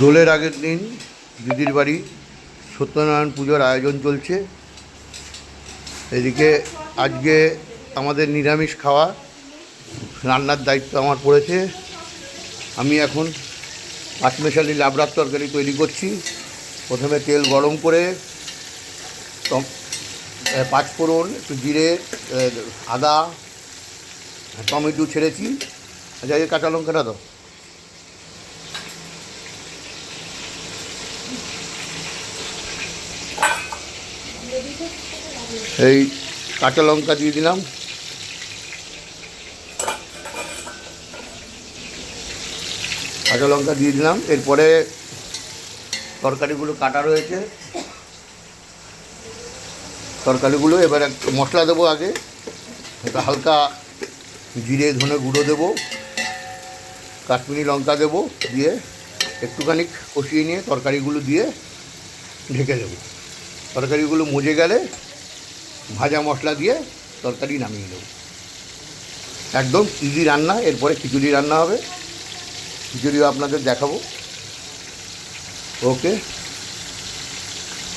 দোলের আগের দিন দিদির বাড়ি সত্যনারায়ণ পুজোর আয়োজন চলছে। এদিকে আজকে আমাদের নিরামিষ খাওয়া, রান্নার দায়িত্ব আমার পড়েছে। আমি এখন পাঁচমেশালি লাবড়ার তরকারি তৈরি করছি। প্রথমে তেল গরম করে পাঁচফোড়ন একটু জিরে আদা, টমেটো ছেড়েছি। আচ্ছা এই কাঁচা লঙ্কাটা দাও। এই কাঁচা লঙ্কা দিয়ে দিলাম। কাঁচা লঙ্কা দিয়ে দিলাম। এরপরে তরকারিগুলো কাটা রয়েছে। তরকারিগুলো এবার একটু মশলা দেবো আগে। একটা হালকা জিরে, ধনে গুঁড়ো দেবো। কাশ্মীরি লঙ্কা দেবো দিয়ে একটুখানি কষিয়ে নিয়ে তরকারিগুলো দিয়ে ঢেকে দেবো। তরকারিগুলো মজে গেলে ভাজা মশলা দিয়ে তরকারি নামিয়ে দেবো একদম ইজি রান্না, এরপরে খিচুড়ি রান্না হবে। খিচুড়িও আপনাদের দেখাবো। ওকে